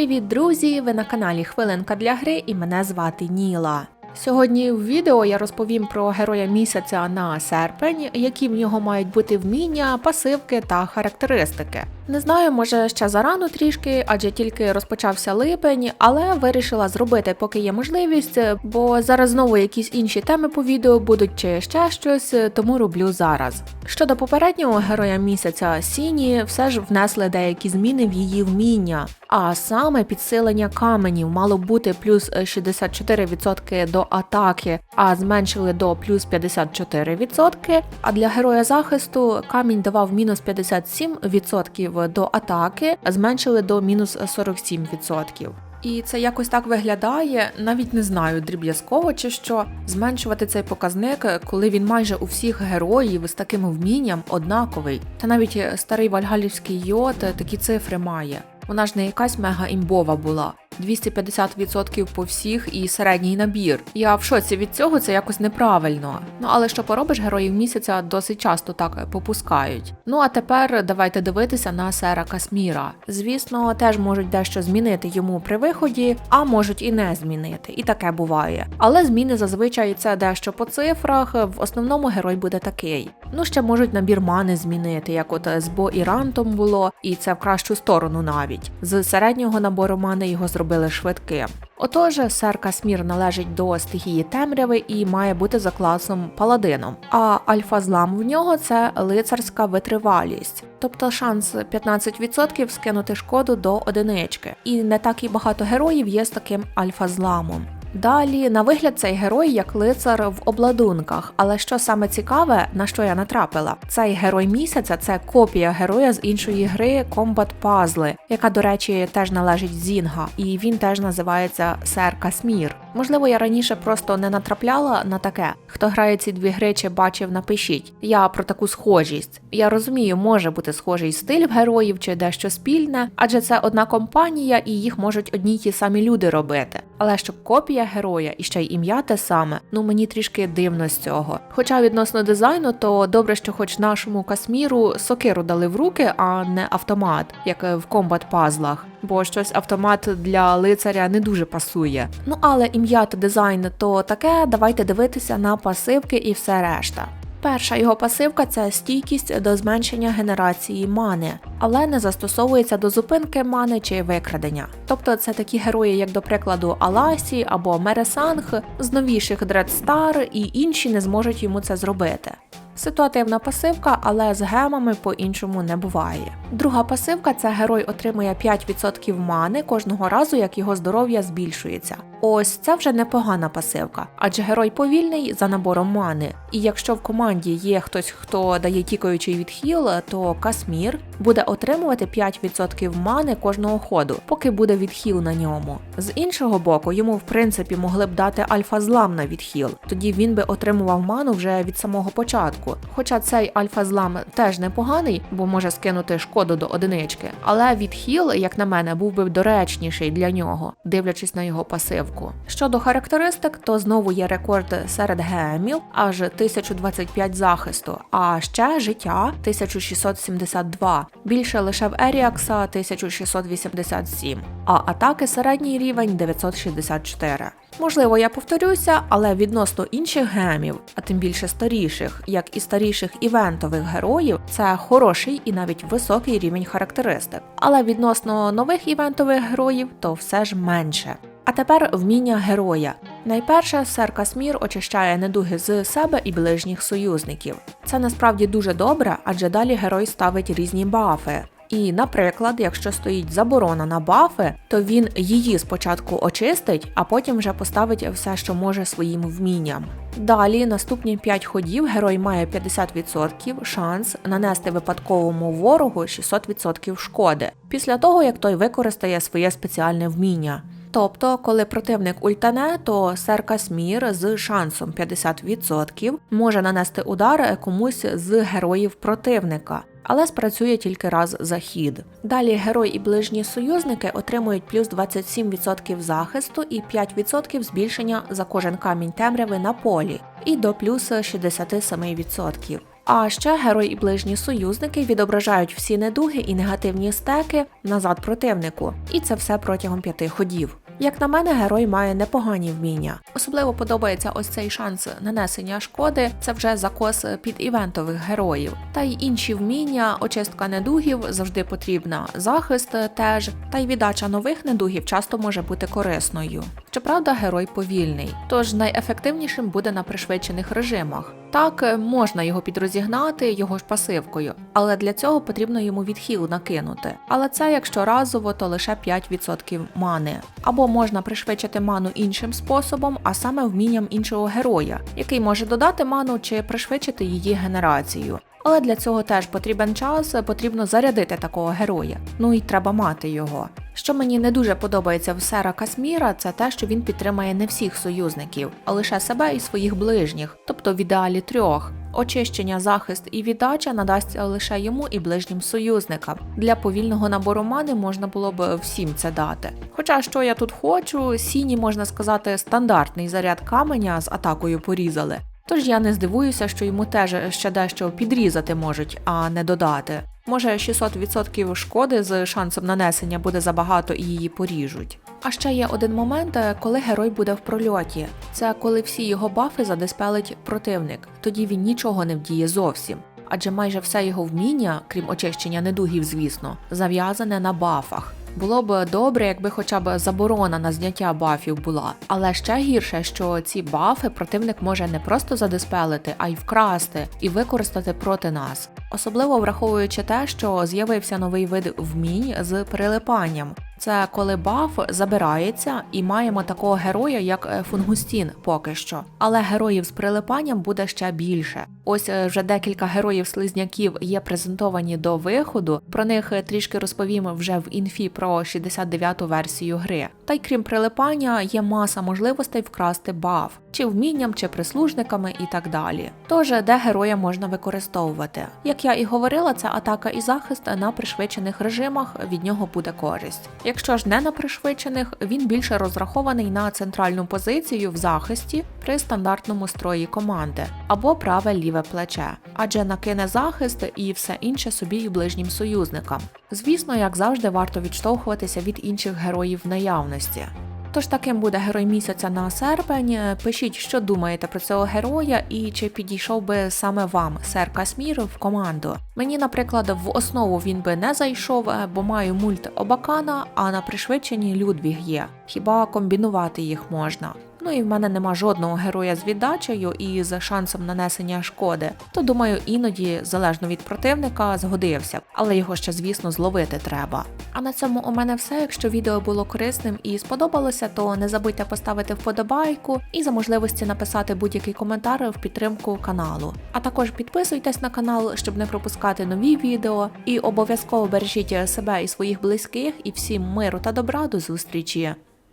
Привіт, друзі! Ви на каналі Хвилинка для гри і мене звати Ніла. Сьогодні в відео я розповім про героя місяця на серпень, які в нього мають бути вміння, пасивки та характеристики. Не знаю, може ще зарано трішки, адже тільки розпочався липень, але вирішила зробити, поки є можливість, бо зараз знову якісь інші теми по відео будуть чи ще щось, тому роблю зараз. Щодо попереднього героя місяця Сіні, все ж внесли деякі зміни в її вміння. А саме підсилення каменів мало бути плюс 64% до атаки, а зменшили до плюс 54%. А для героя захисту камінь давав мінус 57% до атаки, зменшили до мінус 47%. І це якось так виглядає, навіть не знаю, дріб'язково чи що, зменшувати цей показник, коли він майже у всіх героїв з таким вмінням однаковий. Та навіть старий вальгалівський йод такі цифри має. Вона ж не якась мега імбова була. 250% по всіх і середній набір. Я в шоці від цього це якось неправильно. Ну але що поробиш, героїв місяця досить часто так попускають. Ну а тепер давайте дивитися на сера Касміра. Звісно, теж можуть дещо змінити йому при виході, а можуть і не змінити. І таке буває. Але зміни зазвичай це дещо по цифрах. В основному герой буде такий. Ну ще можуть набір мани змінити, як от з Бо і Рантом було, і це в кращу сторону навіть. З середнього набору мани його зробили швидким. Отож, сер Касмір належить до стихії темряви і має бути за класом паладином. А альфа-злам в нього це лицарська витривалість, тобто шанс 15% скинути шкоду до одинички. І не так і багато героїв є з таким альфа-зламом. Далі, на вигляд, цей герой як лицар в обладунках. Але що саме цікаве, на що я натрапила, цей герой місяця це копія героя з іншої гри Combat Puzzle, яка, до речі, теж належить Зінга, і він теж називається Сер Касмір. Можливо, я раніше просто не натрапляла на таке. Хто грає ці дві гри чи бачив, напишіть. Я про таку схожість. Я розумію, може бути схожий стиль героїв чи дещо спільне, адже це одна компанія і їх можуть одні й ті самі люди робити. Але щоб копія героя і ще й ім'я те саме, ну мені трішки дивно з цього. Хоча відносно дизайну, то добре, що хоч нашому касміру сокиру дали в руки, а не автомат, як в комбат пазлах. Бо щось автомат для лицаря не дуже пасує. Ну але ім'я та дизайн то таке, давайте дивитися на пасивки і все решта. Перша його пасивка це стійкість до зменшення генерації мани, але не застосовується до зупинки мани чи викрадення. Тобто це такі герої, як до прикладу Аласі або Мересанг, з новіших Дредстар і інші не зможуть йому це зробити. Ситуативна пасивка, але з гемами по-іншому не буває. Друга пасивка це герой отримує 5% мани кожного разу, як його здоров'я збільшується. Ось це вже непогана пасивка, адже герой повільний за набором мани. І якщо в команді є хтось, хто дає тікаючий відхил, то Касмір буде отримувати 5% мани кожного ходу, поки буде відхил на ньому. З іншого боку, йому в принципі могли б дати альфа-злам на відхил, тоді він би отримував ману вже від самого початку. Хоча цей альфа-злам теж непоганий, бо може скинути шкоду до одинички, але відхил, як на мене, був би доречніший для нього, дивлячись на його пасивку. Щодо характеристик, то знову є рекорд серед гемів, аж 1025 захисту, а ще життя 1672, більше лише в Еріакса 1687, а атаки середній рівень 964. Можливо, я повторюся, але відносно інших гемів, а тим більше старіших, як і старіших івентових героїв, це хороший і навіть високий рівень характеристик. Але відносно нових івентових героїв, то все ж менше. А тепер вміння героя. Найперше, сер Касмір очищає недуги з себе і ближніх союзників. Це насправді дуже добре, адже далі герой ставить різні бафи. І, наприклад, якщо стоїть заборона на бафи, то він її спочатку очистить, а потім вже поставить все, що може своїм вмінням. Далі, наступні 5 ходів, герой має 50% шанс нанести випадковому ворогу 600% шкоди, після того як той використає своє спеціальне вміння. Тобто, коли противник ультане, то сер Касмір з шансом 50% може нанести удар комусь з героїв противника. Але спрацює тільки раз за хід. Далі герой і ближні союзники отримують плюс 27% захисту і 5% збільшення за кожен камінь темряви на полі, і до плюс 67%. А ще герой і ближні союзники відображають всі недуги і негативні стеки назад противнику, і це все протягом п'яти ходів. Як на мене, герой має непогані вміння. Особливо подобається ось цей шанс нанесення шкоди. Це вже закос під івентових героїв. Та й інші вміння, очистка недугів завжди потрібна. Захист теж, та й віддача нових недугів часто може бути корисною. Щоправда, герой повільний, тож найефективнішим буде на пришвидшених режимах. Так, е, можна його підрозігнати його ж пасивкою, але для цього потрібно йому відхил накинути. Але це якщо разово, то лише 5% мани. Або можна пришвидшити ману іншим способом, а саме вмінням іншого героя, який може додати ману чи пришвидшити її генерацію. Але для цього теж потрібен час, потрібно зарядити такого героя. Ну і треба мати його. Що мені не дуже подобається в Сера Касміра, це те, що він підтримає не всіх союзників, а лише себе і своїх ближніх, тобто в ідеалі трьох. Очищення, захист і віддача надасться лише йому і ближнім союзникам. Для повільного набору мани можна було б всім це дати. Хоча що я тут хочу, сіні можна сказати стандартний заряд каменя з атакою порізали. Тож я не здивуюся, що йому теж ще дещо підрізати можуть, а не додати. Може 600% шкоди з шансом нанесення буде забагато і її поріжуть. А ще є один момент, е, коли герой буде в прольоті. Це коли всі його бафи задиспелить противник, тоді він нічого не вдіє зовсім. Адже майже все його вміння, крім очищення недугів, звісно, зав'язане на бафах. Було б добре, якби хоча б заборона на зняття бафів була. Але ще гірше, що ці бафи противник може не просто задиспелити, а й вкрасти і використати проти нас. Особливо враховуючи те, що з'явився новий вид вмінь з прилипанням. Це коли баф забирається і маємо такого героя, як е, Фунгустін поки що. Але героїв з прилипанням буде ще більше. Ось е, вже декілька героїв слизняків є презентовані до виходу. Про них е, трішки розповім вже в інфі про 69-ту версію гри. Та й крім прилипання, є маса можливостей вкрасти баф, чи вмінням, чи прислужниками і так далі. Тож, де героя можна використовувати. Як я і говорила, це атака і захист на пришвидшених режимах, від нього буде користь. Якщо ж не на пришвидшених, він більше розрахований на центральну позицію в захисті при стандартному строї команди або праве ліве плече, адже накине захист і все інше собі і ближнім союзникам. Звісно, як завжди, варто відштовхуватися від інших героїв наявності. Тож таким буде герой місяця на серпень. Пишіть, що думаєте про цього героя і чи підійшов би саме вам сер Касмір в команду. Мені, наприклад, в основу він би не зайшов, бо маю мульт Обакана, а на пришвидшенні Людвіг є. Хіба комбінувати їх можна? Ну і в мене нема жодного героя з віддачею і з шансом нанесення шкоди. То думаю, іноді, залежно від противника, згодився, але його ще, звісно, зловити треба. А на цьому у мене все. Якщо відео було корисним і сподобалося, то не забудьте поставити вподобайку і за можливості написати будь-який коментар в підтримку каналу. А також підписуйтесь на канал, щоб не пропускати нові відео. І обов'язково бережіть себе і своїх близьких, і всім миру та добра до зустрічі.